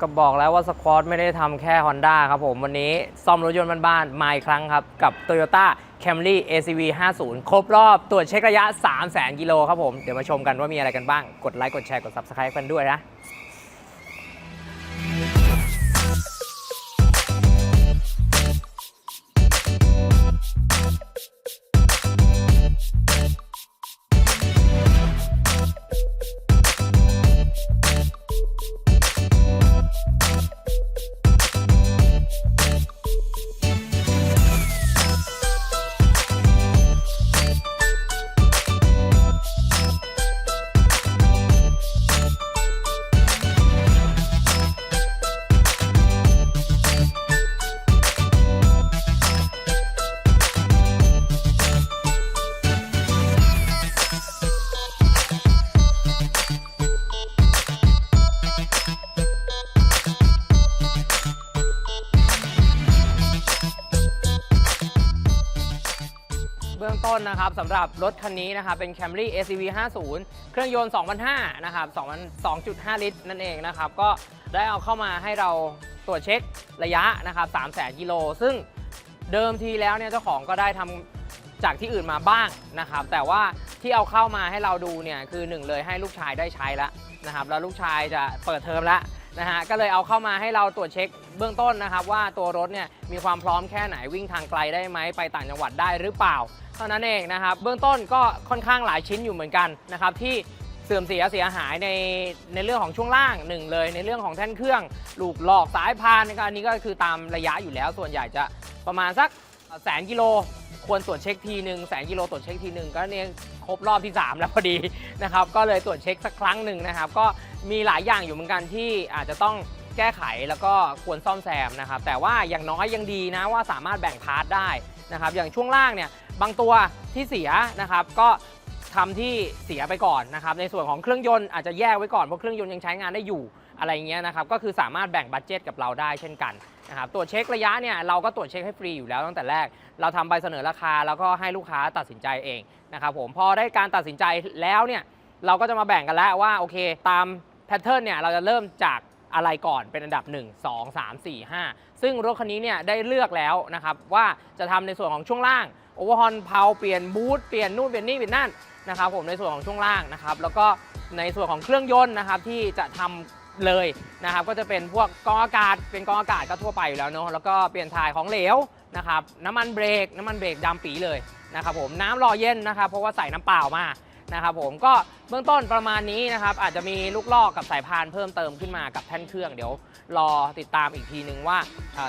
ก็บอกแล้วว่าสควอตไม่ได้ทำแค่ Honda ครับผม วันนี้ซ่อมรถยนต์บ้านๆมาอีกครั้งครับ กับ Toyota Camry ACV 50 ครบรอบตรวจเช็คระยะ 3 0 0 0 0 0 กิโลครับผม เดี๋ยวมาชมกันว่ามีอะไรกันบ้าง กดไลค์ กดแชร์ กด Subscribe กันด้วยนะ ต้นนะครับสำหรับรถคันนี้นะครับเป็น Camry ACV 50 เครื่องยนต์ 2005 นะครับ2 2.5 ลิตรนั่นเองนะครับ ก็ได้เอาเข้ามาให้เราตรวจเช็คระยะนะครับ3 0 0 0 0 0กิโล ซึ่งเดิมทีแล้วเนี่ยเจ้าของก็ได้ทำจากที่อื่นมาบ้างนะครับ แต่ว่าที่เอาเข้ามาให้เราดูเนี่ยคือหนึ่งเลยให้ลูกชายได้ใช้แล้วนะครับ แล้วลูกชายจะเปิดเทอมแล้ว นะฮะก็เลยเอาเข้ามาให้เราตรวจเช็คเบื้องต้นนะครับ ว่าตัวรถเนี่ยมีความพร้อมแค่ไหนวิ่งทางไกลได้ไหมไปต่างจังหวัดได้หรือเปล่า เท่านั้นเองนะครับ เบื้องต้นก็ค่อนข้างหลายชิ้นอยู่เหมือนกันนะครับที่เสื่อมเสียเสียหายในในเรื่องของช่วงล่างหนึ่งเลย ในเรื่องของแท่นเครื่องลูกหลอกสายพานนะครับอันนี้ก็คือตามระยะอยู่แล้ว ส่วนใหญ่จะประมาณสักแสนกิโลควรตรวจเช็คทีหนึ่งแสนกิโลตรวจเช็คทีหนึ่งก็เนี่ย ครบรอบที่ 3 แล้วพอดีนะครับก็เลยตรวจเช็คสักครั้งหนึ่งนะครับ ก็มีหลายอย่างอยู่เหมือนกันที่อาจจะต้องแก้ไขแล้วก็ควรซ่อมแซมนะครับแต่ว่าอย่างน้อยยังดีนะว่าสามารถแบ่งพาร์ทได้นะครับอย่างช่วงล่างเนี่ยบางตัวที่เสียนะครับก็ทำที่เสียไปก่อนนะครับในส่วนของเครื่องยนต์อาจจะแยกไว้ก่อนเพราะเครื่องยนต์ยังใช้งานได้อยู่อะไรเงี้ยนะครับก็คือสามารถแบ่งบัตเจ็ตกับเราได้เช่นกัน นะครับตรวจเช็คระยะเนี่ยเราก็ตรวจเช็คให้ฟรีอยู่แล้วตั้งแต่แรก เราทำใบเสนอราคาแล้วก็ให้ลูกค้าตัดสินใจเองนะครับผมพอได้การตัดสินใจแล้วเนี่ยเราก็จะมาแบ่งกันแล้วว่าโอเค ตามแพทเทิร์นเนี่ยเราจะเริ่มจากอะไรก่อนเป็นอันดับ 1 2 3 4 5 ซึ่งรถคันนี้เนี่ยได้เลือกแล้วนะครับว่าจะทำในส่วนของช่วงล่างโอเวอร์ฮอนเพาเปลี่ยนบูทเปลี่ยนนู่นเปลี่ยนนี่เปลี่ยนนั่นนะครับผมในส่วนของช่วงล่างนะครับแล้วก็ในส่วนของเครื่องยนต์นะครับที่จะทำ เลยนะครับก็จะเป็นพวกกองอากาศเป็นกองอากาศก็ทั่วไปอยู่แล้วเนาะแล้วก็เปลี่ยนถ่ายของเหลวนะครับน้ำมันเบรกน้ำมันเบรกดำปีเลยนะครับผมน้ำรอเย็นนะครับเพราะว่าใส่น้ำเปล่ามานะครับผมก็เบื้องต้นประมาณนี้นะครับอาจจะมีลูกลอกกับสายพานเพิ่มเติมขึ้นมากับแท่นเครื่องเดี๋ยวรอติดตามอีกทีนึงว่า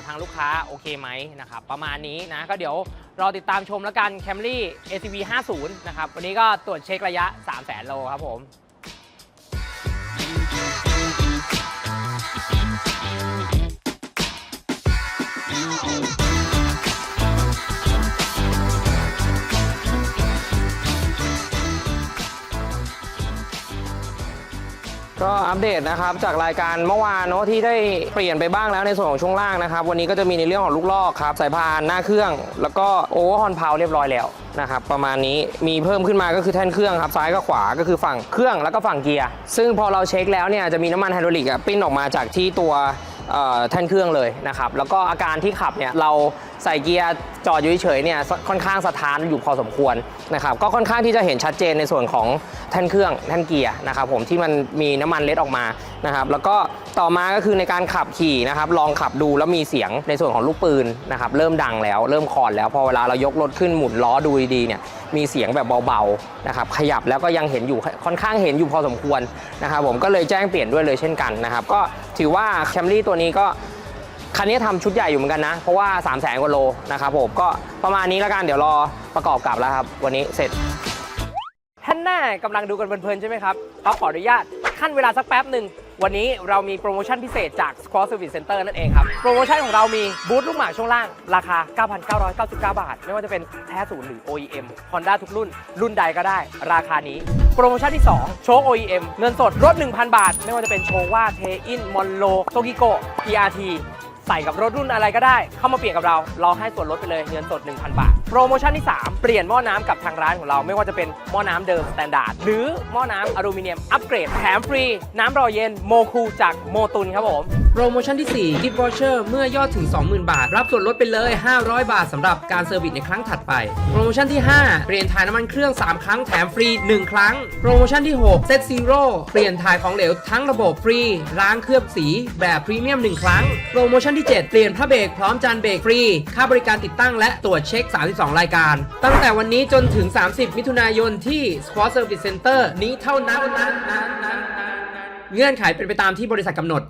ทางลูกค้าโอเคไหมนะครับประมาณนี้นะก็เดี๋ยวรอติดตามชมแล้วกัน Camry ACV 50นะครับวันนี้ก็ตรวจเช็คระยะ 3 0 0 0 0 0โลครับผม อัปเดตนะครับจากรายการเมื่อวานเนอะที่ได้เปลี่ยนไปบ้างแล้วในส่วนของช่วงล่างนะครับ วันนี้ก็จะมีในเรื่องของลูกลอกครับสายพานหน้าเครื่อง แล้วก็โอเวอร์ฮอนเพาเรียบร้อยแล้วนะครับประมาณนี้มีเพิ่มขึ้นมาก็คือแท่นเครื่องครับซ้ายกับขวาก็คือฝั่งเครื่องแล้วก็ฝั่งเกียร์ซึ่งพอเราเช็คแล้วเนี่ยจะมีน้ำมันไฮดรอลิกอะปิ้นออกมาจากที่ตัวแท่นเครื่องเลยนะครับแล้วก็อาการที่ขับเนี่ยเรา ใส่เกียร์จอดอยู่เฉยเนี่ยค่อนข้างสถานอยู่พอสมควรนะครับก็ค่อนข้างที่จะเห็นชัดเจนในส่วนของแท่นเครื่องแท่นเกียร์นะครับผมที่มันมีน้ำมันเล็ดออกมานะครับแล้วก็ต่อมาก็คือในการขับขี่นะครับลองขับดูแล้วมีเสียงในส่วนของลูกปืนนะครับเริ่มดังแล้วเริ่มคอนแล้วพอเวลาเรายกรถขึ้นหมุนล้อดูดีๆเนี่ยมีเสียงแบบเบาๆนะครับขยับแล้วก็ยังเห็นอยู่ค่อนข้างเห็นอยู่พอสมควรนะครับผมก็เลยแจ้งเปลี่ยนด้วยเลยเช่นกันนะครับก็ถือว่าแคมรี่ตัวนี้ก็ คันนี้ทำชุดใหญ่อยู่เหมือนกันนะ เพราะว่า3 0 0แสนกว่าโลนะครับผมก็ประมาณนี้แล้วกันเดี๋ยวรอประกอบกลับแล้วครับ วันนี้เสร็จท่านแน่กำลังดูกันเพลินๆใช่ไหมครับก็ขออนุญาตขั้นเวลาสักแป๊บหนึ่งวันนี้เรามีโปรโมชั่นพิเศษจาก Squad Service Center นั่นเองครับ โปรโมชั่นของเรามีบูธลูกหมากช่วงล่าง ราคา 9,999 บาท ไม่ว่าจะเป็นแท้ศูนย์หรือ OEM Honda ทุกรุ่น รุ่นใดก็ได้ ราคานี้ โปรโมชั่นที่ 2 โชค OEM เงินสดลด1,000 บาท ไม่ว่าจะเป็นโชว่าเทอินมอนโลโตกิโก PRT ใส่กับรถรุ่นอะไรก็ได้ เข้ามาเปลี่ยนกับเรา เราให้ส่วนลดไปเลยเงินสด 1,000 บาท โปรโมชั่นที่ 3 เปลี่ยนหม้อน้ำกับทางร้านของเรา ไม่ว่าจะเป็นหม้อน้ำเดิมสแตนดาร์ดหรือหม้อน้ำอลูมิเนียมอัปเกรดแถมฟรี น้ำรอเย็นโมคูจากโมตุนครับผม โปรโมชั่นที่ 4 Gift Voucher เมื่อยอดถึง 20,000 บาท รับส่วนลดไปเลย 500 บาทสำหรับการเซอร์วิสในครั้งถัดไป โปรโมชั่นที่ 5 เปลี่ยนถ่ายน้ำมันเครื่อง 3 ครั้งแถมฟรี 1 ครั้ง โปรโมชั่นที่ 6 Set Zero เปลี่ยนถ่ายของเหลวทั้งระบบฟรี ล้างเคลือบสีแบบพรีเมียม 1 ครั้ง โปรโมชั่นที่ 7 เปลี่ยนผ้าเบรกพร้อมจานเบรกฟรี ค่าบริการติดตั้งและตรวจเช็ค 32 รายการ ตั้งแต่วันนี้จนถึง 30 มิถุนายนที่ Squad Service Center นี้เท่านั้นเงื่อนไขเป็นไปตามที่บริษัทกำหนด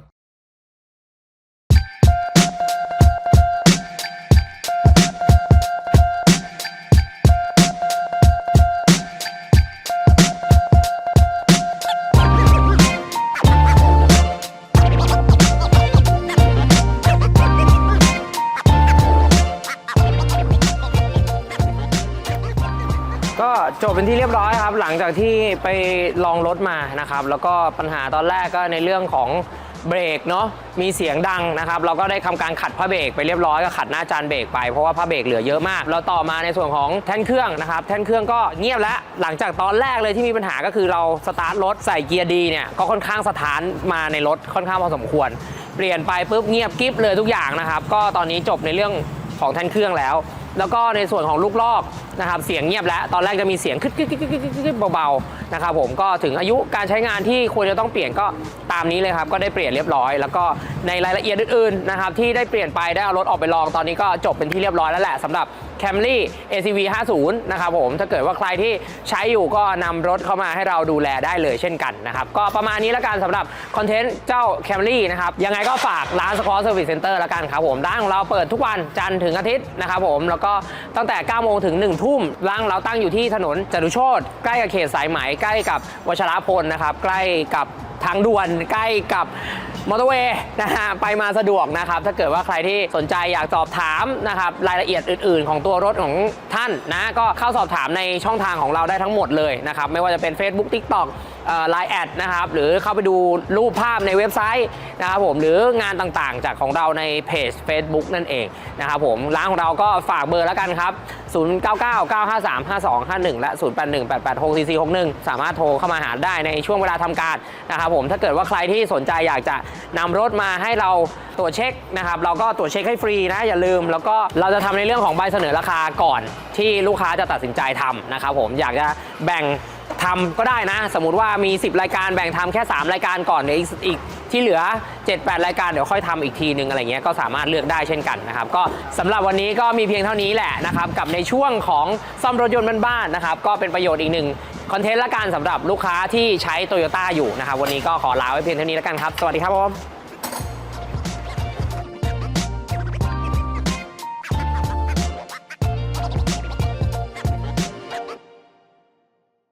ก็จบเป็นที่เรียบร้อยครับ หลังจากที่ไปลองรถมานะครับ แล้วก็ปัญหาตอนแรกก็ในเรื่องของเบรกเนาะมีเสียงดังนะครับ เราก็ได้ทำการขัดผ้าเบรกไปเรียบร้อยก็ขัดหน้าจานเบรกไปเพราะว่าผ้าเบรกเหลือเยอะมาก แล้วต่อมาในส่วนของแท่นเครื่องนะครับ แท่นเครื่องก็เงียบแล้ว หลังจากตอนแรกเลยที่มีปัญหาก็คือเราสตาร์ทรถใส่เกียร์ดีเนี่ยก็ค่อนข้างสถานมาในรถค่อนข้างพอสมควร เปลี่ยนไปปุ๊บเงียบกิ๊บเลยทุกอย่างนะครับ ก็ตอนนี้จบในเรื่องของแท่นเครื่องแล้ว แล้วก็ในส่วนของลูกลอก นะครับเสียงเงียบแล้ว ตอนแรกจะมีเสียงคึดคึดคึดคึดคึดเบาๆนะครับผมก็ถึงอายุการใช้งานที่ควรจะต้องเปลี่ยนก็ตามนี้เลยครับ ก็ได้เปลี่ยนเรียบร้อย แล้วก็ในรายละเอียดอื่นๆนะครับที่ได้เปลี่ยนไปได้เอารถออกไปลองตอนนี้ก็จบเป็นที่เรียบร้อยแล้วแหละสำหรับ Camry ACV 50นะครับผมถ้าเกิดว่าใครที่ใช้อยู่ก็นำรถเข้ามาให้เราดูแลได้เลยเช่นกันนะครับก็ประมาณนี้แล้วกันสำหรับคอนเทนต์เจ้า Camry นะครับยังไงก็ฝากร้าน Squad Service Center แล้วกันครับผมร้านของเราเปิดทุกวันจันทร์ถึงอาทิตย์นะครับผมแล้วก็ตั้งแต่9โมงถึง1ทุ่มร้านเราตั้งอยู่ที่ถนนจตุโชตใกล้กับเขตสายไหมใกล้กับวชรพลนะครับ ใกล้กับทางด่วนใกล้กับมอเตอร์เวย์นะฮะไปมาสะดวกนะครับ ถ้าเกิดว่าใครที่สนใจอยากสอบถามนะครับรายละเอียดอื่น ๆ ของตัวรถของท่านนะก็เข้าสอบถามในช่องทางของเราได้ทั้งหมดเลยนะครับไม่ว่าจะเป็น Facebook TikTok ไลน์แอดนะครับหรือเข้าไปดูรูปภาพในเว็บไซต์นะครับผมหรืองานต่างๆ จากของเราในเพจ Facebook นั่นเองนะครับผมร้านของเราก็ฝากเบอร์แล้วกันครับ 0999535251 และ 0818864461 สามารถโทรเข้ามาหาได้ในช่วงเวลาทำการนะครับผมถ้าเกิดว่าใครที่สนใจอยากจะนำรถมาให้เราตรวจเช็คนะครับเราก็ตรวจเช็คให้ฟรีนะอย่าลืม แล้วก็เราจะทำในเรื่องของใบเสนอราคาก่อน ที่ลูกค้าจะตัดสินใจทำนะครับผมอยากจะแบ่ง ทำก็ได้นะ สมมติว่ามี 10 รายการแบ่งทำแค่ 3 รายการก่อนเดี๋ยวอีกที่เหลือ 7-8 รายการเดี๋ยวค่อยทำอีกทีนึงอะไรเงี้ยก็สามารถเลือกได้เช่นกันนะครับก็สำหรับวันนี้ก็มีเพียงเท่านี้แหละนะครับกับในช่วงของซ่อมรถยนต์บ้านๆนะครับก็เป็นประโยชน์อีกหนึ่งคอนเทนต์ละกันสำหรับลูกค้าที่ใช้โตโยต้าอยู่นะครับวันนี้ก็ขอลาไว้เพียงเท่านี้แล้วกันครับ สวัสดีครับผม